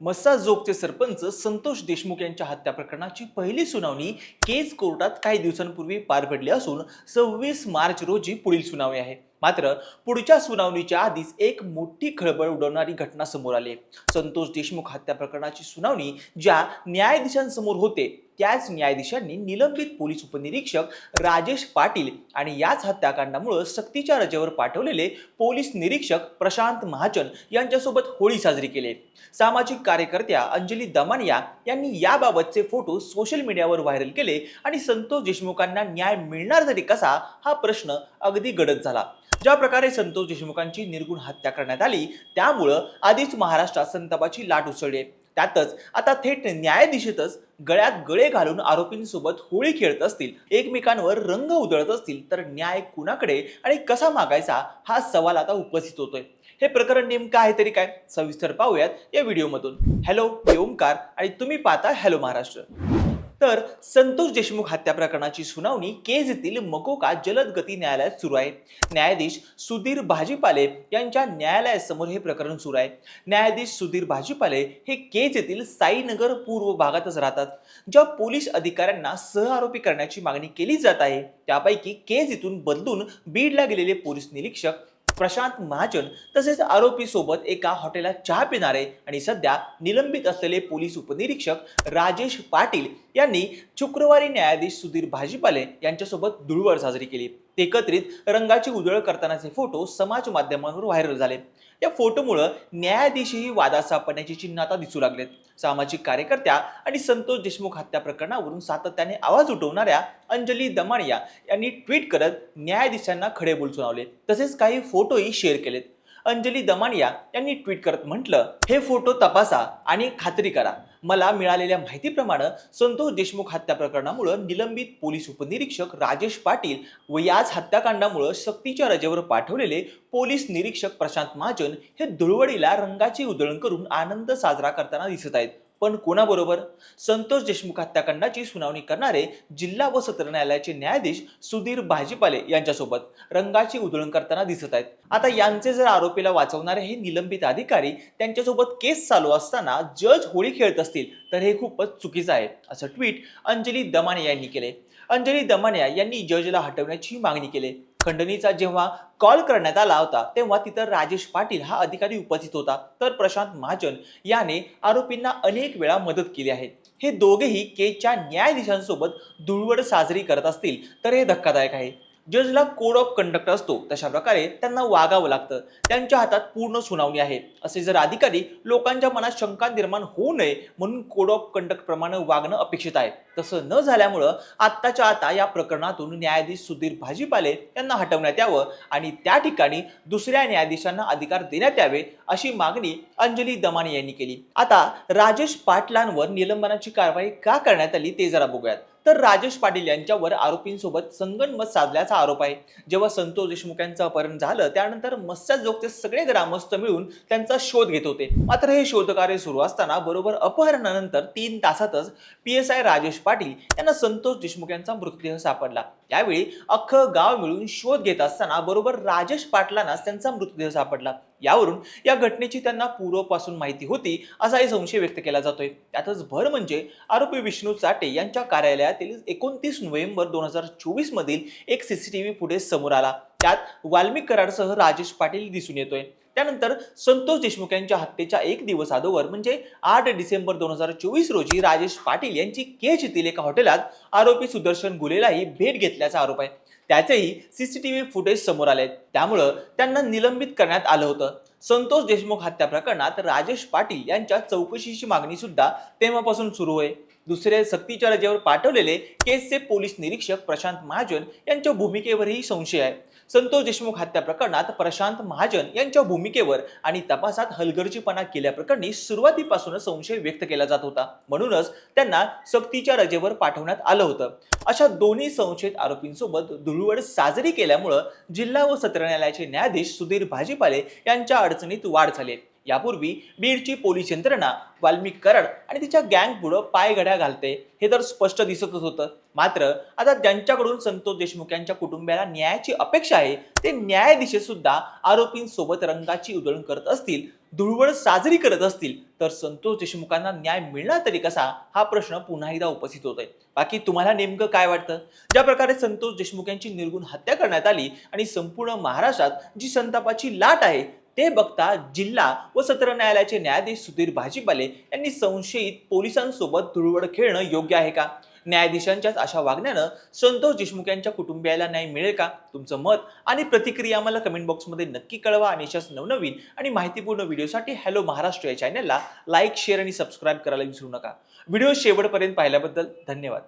मसाजोगचे सरपंच संतोष देशमुख यांच्या हत्या प्रकरणाची पहिली सुनावणी केज कोर्टात काही दिवसांपूर्वी पार पडली असून सव्वीस मार्च रोजी पुढील सुनावणी आहे मात्र पुढच्या सुनावणीच्या आधीच एक मोठी खळबळ उडवणारी घटना समोर आली आहे. संतोष देशमुख हत्या प्रकरणाची सुनावणी ज्या न्यायाधीशांसमोर होते त्याच न्यायाधीशांनी निलंबित पोलीस उपनिरीक्षक राजेश पाटील आणि याच हत्याकांडामुळे सक्तीच्या रजेवर पाठवलेले पोलीस निरीक्षक प्रशांत महाजन यांच्यासोबत होळी साजरी केली. सामाजिक कार्यकर्त्या अंजली दमानिया यांनी याबाबतचे फोटो सोशल मीडियावर व्हायरल केले आणि संतोष देशमुखांना न्याय मिळणार तरी कसा हा प्रश्न अगदी गडद झाला. ज्या प्रकारे संतोष देशमुखांची निर्गुण हत्या करण्यात आली त्यामुळं आधीच महाराष्ट्रात संतापाची लाट उसळली त्यातच आता थेट न्यायाधीशातच गळ्यात गळे घालून आरोपींसोबत होळी खेळत असतील एकमेकांवर रंग उधळत असतील तर न्याय कुणाकडे आणि कसा मागायचा हा सवाल आता उपस्थित होतोय. हे प्रकरण नेमकं आहे तरी काय? सविस्तर पाहूयात या व्हिडिओमधून. हॅलो मी ओमकार आणि तुम्ही पाहता हॅलो महाराष्ट्र. तर संतोष देशमुख हत्या प्रकरणाची सुनावणी केज येथील मकोका जलद गती न्यायालयात सुरू आहे. न्यायाधीश सुधीर भाजीपाले यांच्या न्यायालयासमोर हे प्रकरण सुरू आहे. न्यायाधीश सुधीर भाजीपाले हे केज येथील साईनगर पूर्व भागातच राहतात ज्या पोलीस अधिकाऱ्यांना सहआरोपी करण्याची मागणी केली जात आहे. त्यापैकी केज इथून बदलून बीडला गेलेले पोलीस निरीक्षक प्रशांत महाजन तसेच आरोपी सोबत एका हॉटेलात चहा पिणारे आणि सध्या निलंबित असलेले पोलीस उपनिरीक्षक राजेश पाटील यांनी शुक्रवारी न्यायाधीश सुधीर भाजीपाले यांच्यासोबत धुळवड साजरी केली. ते एकत्रित रंगाची उधळ करतानाचे फोटो समाज माध्यमांवर व्हायरल झाले. या फोटोमुळं न्यायाधीशही वादात सापडण्याची चिन्ह आता दिसू लागलेत. सामाजिक कार्यकर्त्या आणि संतोष देशमुख हत्या प्रकरणावरून सातत्याने आवाज उठवणाऱ्या अंजली दमानिया यांनी ट्विट करत न्यायाधीशांना खडे बोल सुनावले. तसेच काही फोटोही शेअर केलेत. अंजली दमानिया यांनी ट्विट करत म्हटलं हे फोटो तपासा आणि खात्री करा. मला मिळालेल्या माहितीप्रमाणे संतोष देशमुख हत्या प्रकरणामुळे निलंबित पोलीस उपनिरीक्षक राजेश पाटील व याच हत्याकांडामुळे सक्तीच्या रजेवर पाठवलेले पोलीस निरीक्षक प्रशांत महाजन हे धुळवडीला रंगाची उधळण करून आनंद साजरा करताना दिसत आहेत. पण कोणाबरोबर? संतोष देशमुख हत्याकांडाची सुनावणी करणारे जिल्हा व सत्र न्यायालयाचे न्यायाधीश सुधीर भाजीपाले यांच्यासोबत रंगाची उधळण करताना दिसत आहेत. आता यांचे जर आरोपीला वाचवणारे हे निलंबित अधिकारी त्यांच्यासोबत केस चालू असताना जज होळी खेळत असतील तर हे खूपच चुकीचं आहे असं ट्विट अंजली दमानिया यांनी केले. अंजली दमानिया यांनी जजला हटवण्याची मागणी केली. खंडणीचा जेव्हा कॉल करण्यात आला होता तेव्हा तिथं राजेश पाटील हा अधिकारी उपस्थित होता. तर प्रशांत महाजन याने आरोपींना अनेक वेळा मदत केली आहे. हे दोघेही केच्या न्यायाधीशांसोबत धुळवड साजरी करत असतील तर हे धक्कादायक आहे. जजला कोड ऑफ कंडक्ट असतो तशा प्रकारे त्यांना वागावं लागतं. त्यांच्या हातात पूर्ण सुनावणी आहे. असे जर अधिकारी लोकांच्या मनात शंका निर्माण होऊ नये म्हणून कोड ऑफ कंडक्ट प्रमाणे वागणं अपेक्षित आहे. तसं न झाल्यामुळं आत्ताच्या आता या प्रकरणातून न्यायाधीश सुधीर भाजीपाले यांना हटवण्यात यावं आणि त्या ठिकाणी दुसऱ्या न्यायाधीशांना अधिकार देण्यात यावे अशी मागणी अंजली दमानी यांनी केली. आता राजेश पाटलांवर निलंबनाची कारवाई का करण्यात आली ते जरा बघूयात. तर राजेश पाटील यांच्यावर आरोपींसोबत संगनमत साधल्याचा आरोप आहे. जेव्हा संतोष देशमुख यांचं अपहरण झालं त्यानंतर मत्स्याजोगचे सगळे ग्रामस्थ मिळून त्यांचा शोध घेत होते. मात्र हे शोधकार्य सुरू असताना बरोबर अपहरणानंतर तीन तासातच P S I Rajesh Patil यांना संतोष देशमुख यांचा मृतदेह सापडला. यावेळी अख्खं गाव मिळून शोध घेत असताना बरोबर राजेश पाटलांनाच त्यांचा मृतदेह सापडला. यावरून या घटनेची त्यांना पूर्वपासून माहिती होती असाही संशय व्यक्त केला जातोय. त्यातच भर म्हणजे आरोपी विष्णू चाटे यांच्या कार्यालयातील एकोणतीस नोव्हेंबर दोन हजार चोवीस मधील एक सीसीटीव्ही पुढे समोर आला. त्यात वाल्मिक कराडसह राजेश पाटील दिसून येतोय. त्यानंतर संतोष देशमुख यांच्या हत्येच्या एक दिवस अगोदर म्हणजे आठ डिसेंबर दोन हजार चोवीस रोजी राजेश पाटील यांची केज येथील एका हॉटेलात आरोपी सुदर्शन गुलेलाही भेट घेतल्याचा आरोप आहे. त्याचेही सीसीटीव्ही फुटेज समोर आले त्यामुळं त्यांना निलंबित करण्यात आलं होतं. संतोष देशमुख हत्या प्रकरणात राजेश पाटील यांच्या चौकशीची मागणी सुद्धा तेव्हापासून सुरू आहे. दुसऱ्या सक्तीच्या रजेवर पाठवलेले केसचे पोलीस निरीक्षक प्रशांत महाजन यांच्या भूमिकेवरही संशय आहे. संतोष देशमुख हत्या प्रकरणात प्रशांत महाजन यांच्या भूमिकेवर आणि तपासात हलगर्जीपणा केल्याप्रकरणी सुरुवातीपासूनच संशय व्यक्त केला जात होता. म्हणूनच त्यांना सक्तीच्या रजेवर पाठवण्यात आलं होतं. अशा दोन्ही संशयित आरोपींसोबत धुळवड साजरी केल्यामुळं जिल्हा व सत्र न्यायालयाचे न्यायाधीश सुधीर भाजीपाले यांच्या अडचणीत वाढ झाली यापूर्वी बीडची पोलीस यंत्रणा वाल्मिक कराड आणि तिच्या गँग पुढं पायघड्या घालते हे तर स्पष्ट दिसतच होतं. मात्र आता ज्यांच्याकडून संतोष देशमुख यांच्या कुटुंबियाला न्यायाची अपेक्षा आहे ते न्यायाधीश सुद्धा आरोपींसोबत रंगाची उधळण करत असतील धुळवड साजरी करत असतील तर संतोष देशमुखांना न्याय मिळणार तरी कसा हा प्रश्न पुन्हा एकदा उपस्थित होतोय. बाकी तुम्हाला नेमकं काय वाटतं? ज्या प्रकारे संतोष देशमुख यांची निर्गुण हत्या करण्यात आली आणि संपूर्ण महाराष्ट्रात जी संतापाची लाट आहे ते बघता जिल्हा व सत्र न्यायालयाचे न्यायाधीश सुधीर भाजीपाले यांनी संशयित पोलिसांसोबत धुळवड खेळणं योग्य आहे का? न्यायाधीशांच्याच अशा वागण्यानं संतोष देशमुख यांच्या कुटुंबियाला न्याय मिळेल का? तुमचं मत आणि प्रतिक्रिया मला कमेंट बॉक्समध्ये नक्की कळवा आणि अशाच नवनवीन आणि माहितीपूर्ण व्हिडिओसाठी हॅलो महाराष्ट्र या चॅनलला लाईक शेअर आणि सबस्क्राईब करायला विसरू नका. व्हिडिओ शेवटपर्यंत पाहिल्याबद्दल धन्यवाद.